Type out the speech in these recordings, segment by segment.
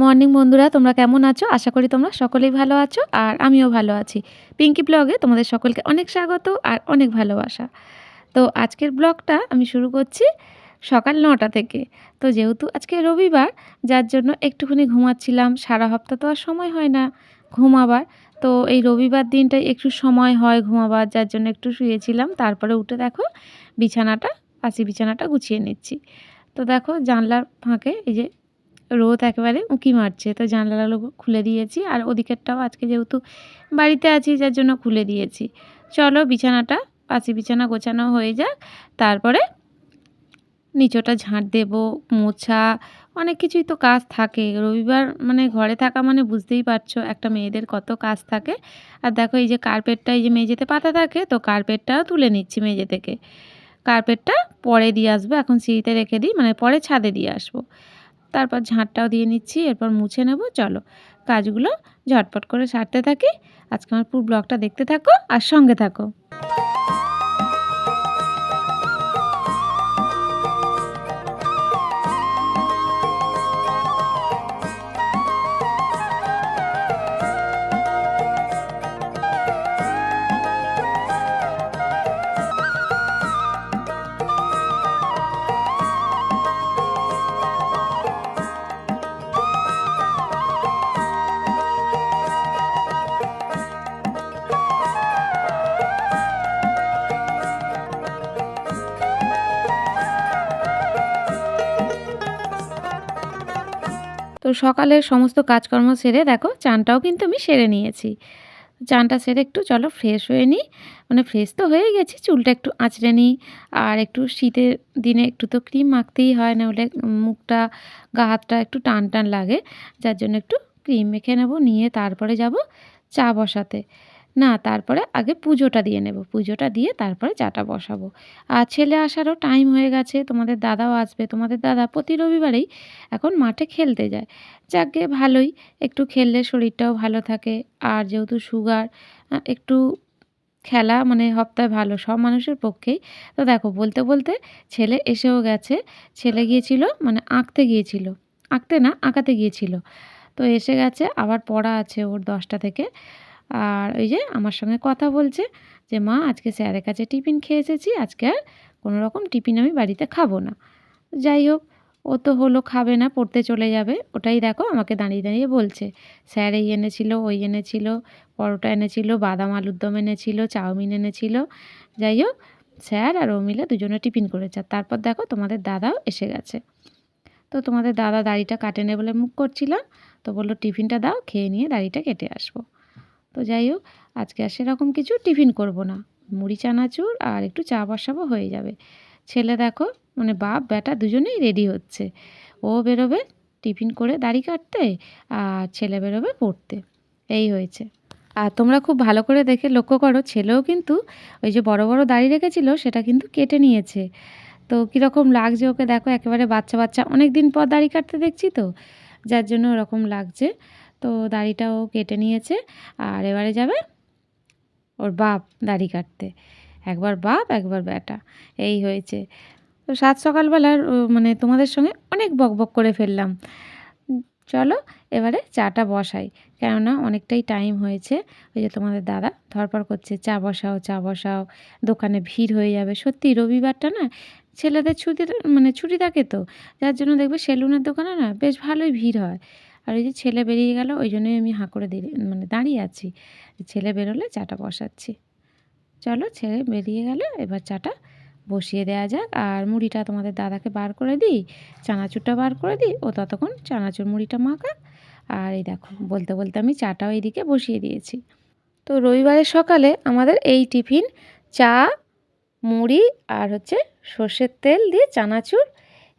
Morning বন্ধুরা, তোমরা কেমন আছো? আশা করি তোমরা সকলেই ভালো আছো আর আমিও ভালো আছি। পিঙ্কি ব্লগে তোমাদের সকলকে অনেক স্বাগত আর অনেক ভালোবাসা। তো আজকের ব্লগটা আমি শুরু করছি সকাল নটা থেকে। তো যেহেতু আজকে রবিবার, যার জন্য একটুখানি ঘুমাচ্ছিলাম, সারা হপ্তাহ তো আর সময় হয় না ঘুমাবার। তো এই রবিবার দিনটাই একটু সময় হয় ঘুমাবার, যার জন্য একটু শুয়েছিলাম। তারপরে উঠে দেখো বিছানাটা, পাশি বিছানাটা গুছিয়ে নিচ্ছি। তো দেখো জানলার ফাঁকে এই যে রোদ একেবারে উঁকি মারছে। তো জানলাগুলো খুলে দিয়েছি আর ওদিকেরটাও আজকে যেহেতু বাড়িতে আছি, যার জন্য খুলে দিয়েছি। চলো বিছানাটা পাশি বিছানা গোছানো হয়ে যাক। তারপরে নিচটা ঝাঁট দেব, মোছা, অনেক কিছুই তো কাজ থাকে। রবিবার মানে ঘরে থাকা মানে বুঝতেই পারছ, একটা মেয়েদের কত কাজ থাকে। আর দেখো এই যে কার্পেটটা, এই যে মেঝেতে পাতা থাকে, তো কার্পেটটাও তুলে নিচ্ছি মেঝে থেকে। কার্পেটটা পরে দিয়ে আসব, এখন সিঁড়িতে রেখে দিই মানে পরে ছাদে দিয়ে আসব। তারপর ঝাঁটটাও দিয়ে নিচ্ছি, এরপর মুছে নেব, চলো। কাজগুলো ঝটপট করে সারতে থাকি। আজকে আমার পুরো ব্লগটা দেখতে থাকো আর সঙ্গে থাকো। তো সকালের সমস্ত কাজকর্ম সেরে দেখো, চানটাও কিন্তু আমি সেরে নিয়েছি। চানটা সেরে একটু চলো ফ্রেশ হয়ে নিই। মানে ফ্রেশ তো হয়ে গেছি, চুলটা একটু আঁচড়ে নিই। আর একটু শীতের দিনে একটু তো ক্রিম মাখতেই হয়, না হলে মুখটা, গা হাতটা একটু টান টান লাগে। যার জন্য একটু ক্রিম মেখে নেব, নিয়ে তারপরে যাব চা বসাতে। না, তারপরে আগে পুজোটা দিয়ে নেব। পুজোটা দিয়ে তারপরে চাটা বসাবো। আর ছেলে আসারও টাইম হয়ে গেছে, তোমাদের দাদাও আসবে। তোমাদের দাদা প্রতি রবিবারেই এখন মাঠে খেলতে যায়। যাকে ভালোই, একটু খেললে শরীরটাও ভালো থাকে। আর যেহেতু সুগার একটু খেলা মানে সপ্তাহে ভালো, সব মানুষের পক্ষেই। তো দেখো, বলতে বলতে ছেলে এসেও গেছে। ছেলে গিয়েছিল মানে আঁকতে গিয়েছিল। আঁকতে না, আঁকাতে গিয়েছিল। তো এসে গেছে, আবার পড়া আছে ওর দশটা থেকে। আর ওই যে আমার সঙ্গে কথা বলছে যে, মা, আজকে স্যারের কাছে টিফিন খেয়ে এসেছি, আজকে আর কোনো রকম টিফিন আমি বাড়িতে খাব না। যাই হোক, ও তো হলো খাবে না, পড়তে চলে যাবে। ওটাই দেখো আমাকে দাঁড়িয়ে দাঁড়িয়ে বলছে। স্যার এই এনেছিল, ওই এনেছিল, পরোটা এনেছিল, বাদাম, আলুর দম এনেছিল, চাউমিন এনেছিল। যাই হোক, স্যার আর ও মিলে দুজনে টিফিন করেছে। তারপর দেখো তোমাদের দাদাও এসে গেছে। তো তোমাদের দাদা দাড়িটা কাটে কাটেনে বলে মুখ করছিলাম। তো বলল, টিফিনটা দাও, খেয়ে নিয়ে দাড়িটা কেটে আসব। তো যাই হোক, আজকে আর সেরকম কিছু টিফিন করব না। মুড়ি, চানাচুর আর একটু চা বসাবো হয়ে যাবে। ছেলে দেখো মানে বাপ, বেটা দুজনেই রেডি হচ্ছে। ও বেরোবে টিফিন করে দাড়ি কাটতে আর ছেলে বেরোবে পড়তে। এই হয়েছে। আর তোমরা খুব ভালো করে দেখে লক্ষ্য করো, ছেলেও কিন্তু ওই যে বড় বড় দাড়ি রেখেছিল, সেটা কিন্তু কেটে নিয়েছে। তো কীরকম লাগছে ওকে? দেখো, একেবারে বাচ্চা বাচ্চা। অনেক দিন পর দাড়ি কাটতে দেখছি তো, যার জন্য ওরকম লাগছে। তো দাড়িটাও কেটে নিয়েছে। আর এবারে যাবে ওর বাপ দাড়ি কাটতে। একবার বাপ, একবার বেটা এই হয়েছে। তো সাত সকালবেলার মানে তোমাদের সঙ্গে অনেক বক বক করে ফেললাম। চলো এবারে চাটা বসাই। কেননা অনেকটাই টাইম হয়েছে। ওই যে তোমাদের দাদা ধরপর করছে, চা বসাও চা বসাও। দোকানে ভিড় হয়ে যাবে। সত্যি রবিবারটা না ছেলেদের ছুটি মানে ছুটি থাকে তো। যার জন্য দেখবে সেলুনের দোকানে না বেশ ভালোই ভিড় হয়। আর ওই যে ছেলে বেরিয়ে গেল, ওই জন্যই আমি হাঁ করে মানে দাঁড়িয়ে আছি। ছেলে বেরোলে চাটা বসাচ্ছি। চলো ছেলে বেরিয়ে গেল, এবার চাটা বসিয়ে দেওয়া যাক। আর মুড়িটা তোমাদের দাদাকে বার করে দিই, চানাচুরটা বার করে দিই, ও ততক্ষণ চানাচুর মুড়িটা মাখাক। আর এই দেখো, বলতে বলতে আমি চাটাও এইদিকে বসিয়ে দিয়েছি। তো রবিবারের সকালে আমাদের এই টিফিন চা, মুড়ি আর হচ্ছে সর্ষের তেল দিয়ে চানাচুর,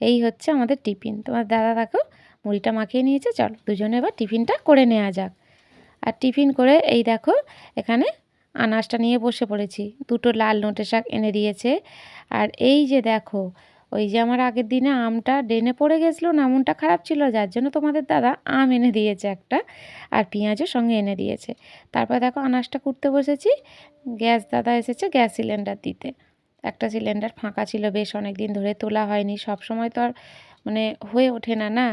এই হচ্ছে আমাদের টিফিন। তোমার দাদা দেখো মুড়িটা মাখিয়ে নিয়েছে, চলো দুজনে এবার টিফিনটা করে নেওয়া যাক। আর টিফিন করে এই দেখো, এখানে আনাজটা নিয়ে বসে পড়েছি। দুটো লাল নোটে শাক এনে দিয়েছে। আর এই যে দেখো, ওই যে আমার আগের দিনে আমটা ডেনে পড়ে গেছিল, না মনটা খারাপ ছিল, যার জন্য তোমাদের দাদা আম এনে দিয়েছে একটা আর পেঁয়াজও সঙ্গে এনে দিয়েছে। তারপর দেখো আনাজটা করতে বসেছি, গ্যাস দাদা এসেছে গ্যাস সিলিন্ডার দিতে। একটা সিলিন্ডার ফাঁকা ছিল বেশ অনেক দিন ধরে তোলা হয়নি সব সময় তো আর মানে হয়ে ওঠে না না।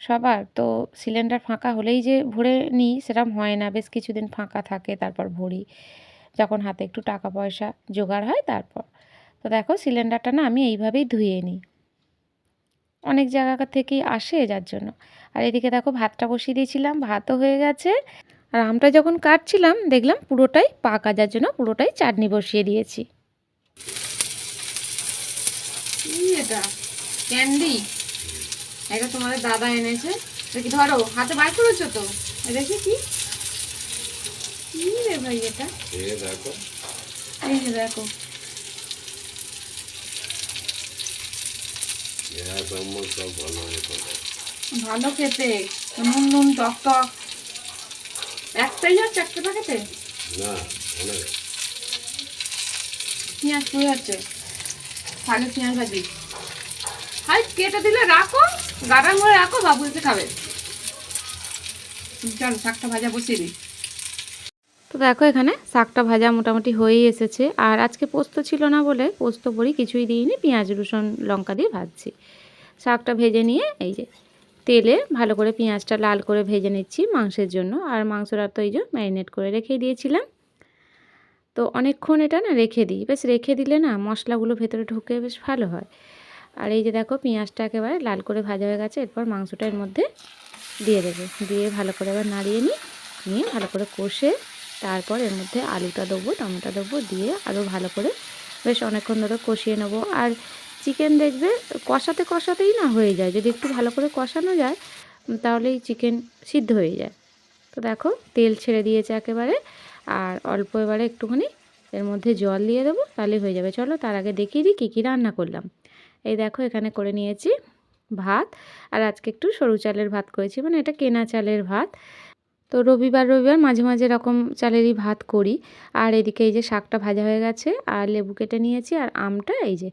সবার। তো সিলিন্ডার ফাঁকা হলেই যে ভরে নিই সেরকম হয় না। বেশ কিছুদিন ফাঁকা থাকে, তারপর ভরি। যখন হাতে একটু টাকা পয়সা জোগাড় হয় তারপর। তো দেখো সিলিন্ডারটা না আমি এইভাবেই ধুয়ে নিই। অনেক জায়গা থেকেই আসে যার জন্য। আর এদিকে দেখো ভাতটা বসিয়ে দিয়েছিলাম, ভাতও হয়ে গেছে। আর আমটা যখন কাটছিলাম দেখলাম পুরোটাই পাকা, যার জন্য পুরোটাই চাটনি বসিয়ে দিয়েছি। এটা? ক্যান্ডি? এটা তোমাদের দাদা এনেছে। দেখি ধরো হাতে বার করেছ তো? দেখি কি? কি রে ভাই এটা? এই যে দেখো। ভালো খেতে নুন নুন টক টক। একটাই হচ্ছে একটা প্যাকেটে? না পেঁয়াজ পুড়ে যাচ্ছে। তাহলে পেঁয়াজ ভাজি হাই, কেটে দিলে রাখো রাখো, বাবু এসে খাবে। চল, শাকটা ভাজা বসিয়ে দিই। তো দেখো এখানে শাকটা ভাজা মোটামুটি হয়েই এসেছে। আর আজকে পোস্ত ছিল না বলে পোস্ত বড়ি কিছুই দিইনি, পেঁয়াজ, রসুন, লঙ্কা দিয়ে ভাজছি। শাকটা ভেজে নিয়ে এই যে তেলে ভালো করে পেঁয়াজটা লাল করে ভেজে নিচ্ছি মাংসের জন্য। আর মাংসটা তো এই যে ম্যারিনেট করে রেখে দিয়েছিলাম। তো অনেকক্ষণ এটা না রেখে দিই। বেশ রেখে দিলে না মশলাগুলো ভেতরে ঢুকে বেশ ভালো হয়। আর এই যে দেখো পেঁয়াজটা একেবারে লাল করে ভাজা হয়ে গেছে, এরপর মাংসটা এর মধ্যে দিয়ে দেবো। দিয়ে ভালো করে এবার নাড়িয়ে নিই, নিয়ে ভালো করে কষে তারপর এর মধ্যে আলুটা দেবো, টমেটো দেবো, দিয়ে আরও ভালো করে বেশ অনেকক্ষণ ধরে কষিয়ে নেব। আর চিকেন দেখবে কষাতে কষাতেই না হয়ে যায়, যদি একটু ভালো করে কষানো যায় তাহলেই চিকেন সিদ্ধ হয়ে যায়। তো দেখো তেল ছেড়ে দিয়েছে একেবারে, আর অল্প এবারে একটুখানি এর মধ্যে জল দিয়ে দেবো তাহলে হয়ে যাবে। চলো তার আগে দেখিয়ে দিই কী কী রান্না করলাম। এই দেখো, এখানে করে নিয়েছি ভাত। আর আজকে একটু সরু চালের ভাত করেছি মানে এটা কেনা চালের ভাত। তো রবিবার রবিবার মাঝে মাঝে এরকম চালেরই ভাত করি। আর এদিকে এই যে শাকটা ভাজা হয়ে গেছে, আর লেবু কেটে নিয়েছি, আর আমটা এই যে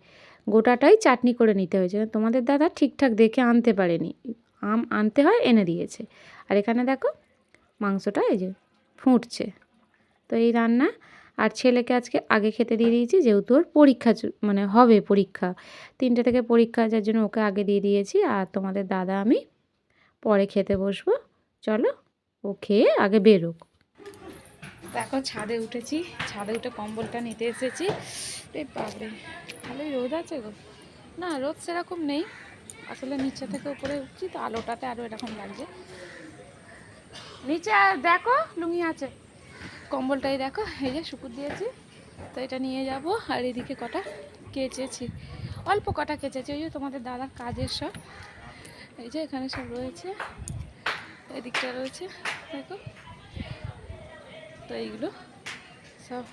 গোটাটাই চাটনি করে নিতে হয়েছে। তোমাদের দাদা ঠিকঠাক দেখে আনতে পারেনি। আম আনতে হয়, এনে দিয়েছে। আর এখানে দেখো, মাংসটা এই যে ফুটছে। তো এই রান্না আর ছেলেকে আজকে আগে খেতে দিয়ে দিয়েছি, যেহেতু ওর পরীক্ষা মানে হবে পরীক্ষা। তিনটে থেকে পরীক্ষা যার জন্য ওকে আগে দিয়ে দিয়েছি, আর তোমাদের দাদা আমি পরে খেতে বসবো। চলো, ও খেয়ে আগে বেরোক। দেখো, ছাদে উঠেছি, ছাদে উঠে কম্বলটা নিতে এসেছি। বাপরে, ভালোই রোদ আছে গো। না, রোদ সেরকম নেই। আসলে নিচে থেকে উপরে উঠছি, তো আলোটাতে আরও এরকম লাগছে। নিচে দেখো, লুঙ্গি আছে। কম্বলটাই দেখো, এই যে শুকুর দিয়েছি, তো এটা নিয়ে যাব। আর এদিকে কটা কেচেছি, অল্প কটা কেচেছি, ওই যে তোমাদের দাদার কাজের সব। এই যে এখানে সব রয়েছে, এদিকটা রয়েছে, দেখো। তো এইগুলো সব,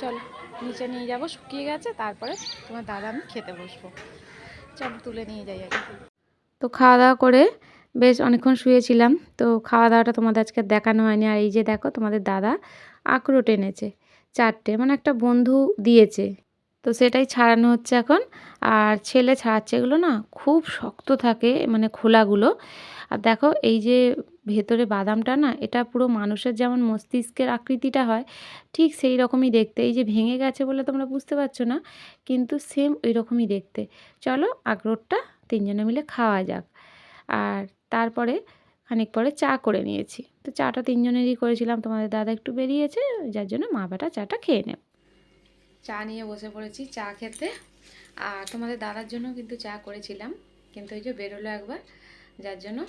চলো, নিচে নিয়ে যাব, শুকিয়ে গেছে, তারপরে তোমার দাদা আমি খেতে বসবো। চলো তুলে নিয়ে যাই আগে। তো খাওয়া দাওয়া করে বেশ অনেকক্ষণ শুয়েছিলাম, তো খাওয়া দাওয়াটা তোমাদের আজকে দেখানো হয়নি। আর এই যে দেখো, তোমাদের দাদা আখরোট এনেছে চারটে মানে একটা বন্ধু দিয়েছে। তো সেটাই ছাড়ানো হচ্ছে এখন। আর ছেলে ছাড়াচ্ছে এগুলো না খুব শক্ত থাকে মানে খোলাগুলো। আর দেখো, এই যে ভেতরে বাদামটা না, এটা পুরো মানুষের যেমন মস্তিষ্কের আকৃতিটা হয়, ঠিক সেই রকমই দেখতে। এই যে ভেঙে গেছে বলে তোমরা বুঝতে পারছ না, কিন্তু সেম ওই রকমই দেখতে। চলো আখরোটটা তিনজনে মিলে খাওয়া যাক। আর তারপরে খানিক পরে চা করে নিয়েছি। তো চাটা তিনজনেরই করেছিলাম, তোমাদের দাদা একটু বেরিয়েছে, যার জন্য মা বেটা চাটা খেয়ে নেব। চা নিয়ে বসে পড়েছি, চা খেতে। আর তোমাদের দাদার জন্য কিন্তু চা করেছিলাম, কিন্তু ওই যে বেরোলো একবার, যার জন্য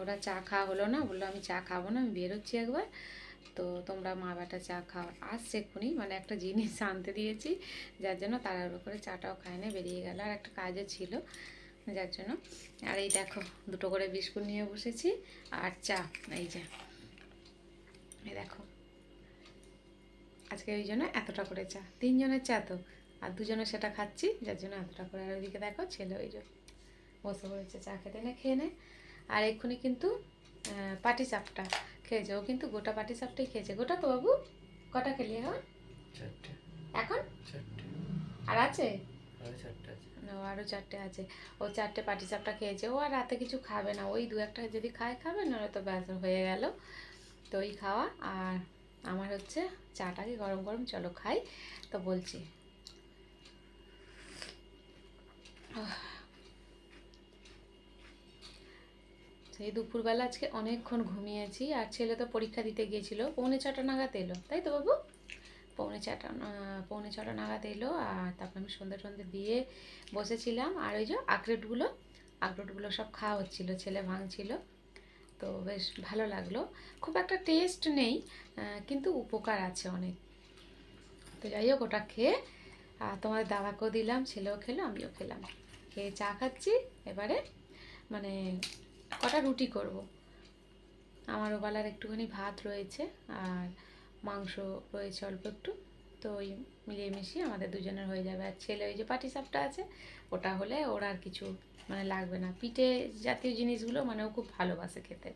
ওরা চা খাওয়া হলো না, বলল আমি চা খাব না, আমি বেরোচ্ছি একবার। তো তোমরা মা বেটা চা খাওয়া আসছে এক্ষুনি মানে একটা জিনিস আনতে দিয়েছি, যার জন্য তাড়াহুড়ো করে চাটাও খায় না, বেরিয়ে গেল। আর একটা কাজও ছিল যার জন্য। আর এই দেখো দুটো করে বিস্কুট নিয়ে বসেছি। আর চা এই যে। এই দেখো। আজকে ওই জন্য এতটা করে চা। তিনজনের চা তো। আর দুজনে সেটা খাচ্ছি যার জন্য এতটা করে। আর ওইদিকে দেখো ছেলে ওই যে বসে পড়েছে চা খেতে না খেয়ে নে। আর এক্ষুনি কিন্তু পাটি চাপটা খেয়েছে। ও কিন্তু গোটা পাটি চাপটাই খেয়েছে। গোটা তো বাবু? কটা খেলি এখন? এখন? আর আছে? আরও চারটে আছে। ও চারটে পাটি চাপটা খেয়েছে। ও আর রাতে কিছু খাবে না। ওই দু একটা যদি খায়, খাবে না তো ব্যাস হয়ে গেল। তো ওই খাওয়া। আর আমার হচ্ছে চাটাকে গরম গরম, চলো খাই। তো বলছি। সেই দুপুরবেলা আজকে অনেকক্ষণ ঘুমিয়েছি। আর ছেলে তো পরীক্ষা দিতে গিয়েছিল। পৌনে ছটা নাগাদ এলো। তাই তো বাবু? পৌনে ছটা পৌনে ছটা নাগাদ এলো আর তারপর আমি সন্ধ্যে সন্ধ্যে দিয়ে বসেছিলাম। আর ওই যে আখরোটগুলো আখরোটগুলো সব খাওয়া হচ্ছিল, ছেলে ভাঙছিল। তো বেশ ভালো লাগল। খুব একটা টেস্ট নেই কিন্তু উপকার আছে অনেক। তো যাই হোক, ওটা খেয়ে আর তোমাদের দাদাকেও দিলাম, ছেলেও খেলো, আমিও খেলাম। খেয়ে চা খাচ্ছি, এবারে মানে কটা রুটি করব? আমার ওবেলার একটুখানি ভাত রয়েছে, আর মাংস রয়েছে অল্প একটু, তো ওই মিলিয়ে মিশিয়ে আমাদের দুজনের হয়ে যাবে। আর ছেলে ওই যে পাটি সাপটা আছে, ওটা হলে ওর আর কিছু মানে লাগবে না। পিঠে জাতীয় জিনিসগুলো মানে ও খুব ভালোবাসে খেতে।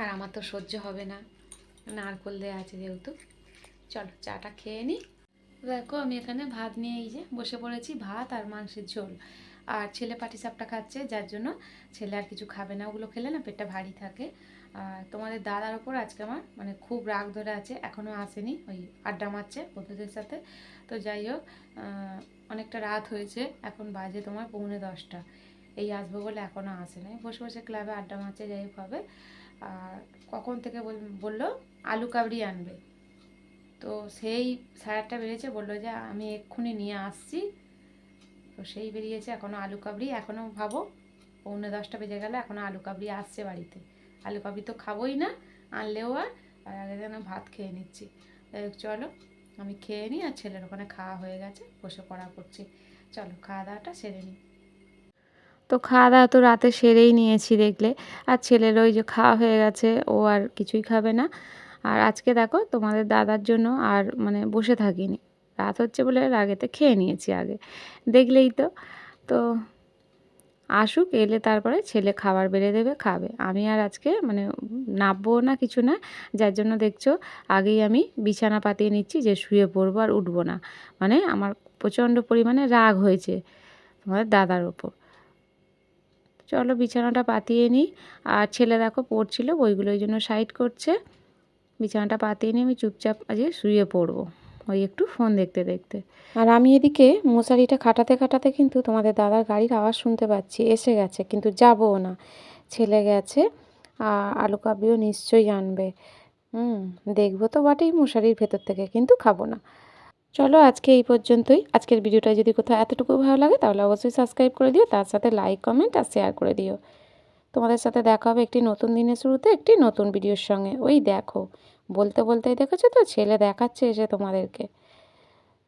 আর আমার তো সহ্য হবে না। নারকোল দেওয়া আছে যেহেতু। চলো চাটা খেয়ে নিই দেখো আমি এখানে ভাত নিয়ে এই যে বসে পড়েছি, ভাত আর মাংসের ঝোল। আর ছেলে পাটি সাপটা খাচ্ছে, যার জন্য ছেলে আর কিছু খাবে না। ওগুলো খেলে না পেটটা ভারী থাকে। তোমাদের দাদার ওপর আজকে আমার মানে খুব রাগ ধরে আছে এখনও আসেনি, ওই আড্ডা মারছে বন্ধুদের সাথে। তো যাই হোক অনেকটা রাত হয়েছে, এখন বাজে তোমার পৌনে দশটা। এই আসব বলে এখনও আসেনি। বসে বসে ক্লাবে আড্ডা মারছে, যাই হোক হবে। আর কখন থেকে বল- বলল, আলু কাবড়ি আনবে। তো সেই সাড়ে আটটা বেরিয়েছে বলল যে আমি এক্ষুনি নিয়ে আসছি। তো সেই বেরিয়েছে এখনও আলু কাবড়ি এখনও ভাবো, পৌনে দশটা বেজে গেলে এখনও আলু কাবড়ি আসছে বাড়িতে। আলু কাবড়ি তো খাবোই না, আনলেও আর আর আগে যেন ভাত খেয়ে নিচ্ছি। চলো, আমি খেয়ে নিই, আর ছেলের ওখানে খাওয়া হয়ে গেছে, বসে পড়া করছি। চলো খাওয়া দাওয়াটা সেরে নিই। তো খাওয়া দাওয়া তো রাতে সেরেই নিয়েছি দেখলে, আর ছেলের ওই যে খাওয়া হয়ে গেছে, ও আর কিছুই খাবে না। আর আজকে দেখো, তোমাদের দাদার জন্য আর মানে বসে থাকিনি। রাত হচ্ছে বলে আগেতে খেয়ে নিয়েছি আগে। দেখলেই তো। তো আসুক, এলে তারপরে ছেলে খাবার বেড়ে দেবে, খাবে। আমি আর আজকে মানে নাববো না কিছু না, যার জন্য দেখছ আগেই আমি বিছানা পাতিয়ে নিচ্ছি যে শুয়ে পড়ব আর উঠবো না। মানে আমার প্রচণ্ড পরিমাণে রাগ হয়েছে তোমাদের দাদার ওপর। চলো বিছানাটা পাতিয়ে নিই। আর ছেলে দেখো পড়ছিল, বইগুলো ওই জন্য সাইড করছে। বিছানাটা পাতিয়ে নিয়ে আমি চুপচাপ আজকে শুয়ে পড়ব। ওই একটু ফোন দেখতে দেখতে। আর আমি এদিকে মশারিটা খাটাতে খাটাতে কিন্তু তোমাদের দাদার গাড়ির আওয়াজ শুনতে পাচ্ছি, এসে গেছে, কিন্তু যাবও না। ছেলে গেছে আলু কাবলিও নিশ্চয়ই আনবে। হুম, দেখব তো বটেই মশারির ভেতর থেকে, কিন্তু খাব না। চলো আজকে এই পর্যন্তই। আজকের ভিডিওটা যদি কোথাও এতটুকু ভালো লাগে, তাহলে অবশ্যই সাবস্ক্রাইব করে দিও, তার সাথে লাইক কমেন্ট আর শেয়ার করে দিও। তোমাদের সাথে দেখা হবে একটি নতুন দিনের শুরুতে, একটি নতুন ভিডিওর সঙ্গে। ওই দেখো। বলতে বলতেই দেখেছ তো, ছেলে দেখাচ্ছে এসে তোমাদেরকে।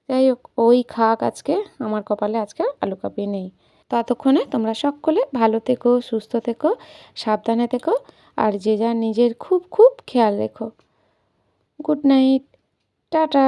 যাই হোক, ওই খাক আজকে, আমার কপালে আজকে আলু কাপি নেই। ততক্ষণে তোমরা সকলে ভালো থেকো, সুস্থ থেকো, সাবধানে থেকো, আর যে যার নিজের খুব খুব খেয়াল রেখো। Good night, tata.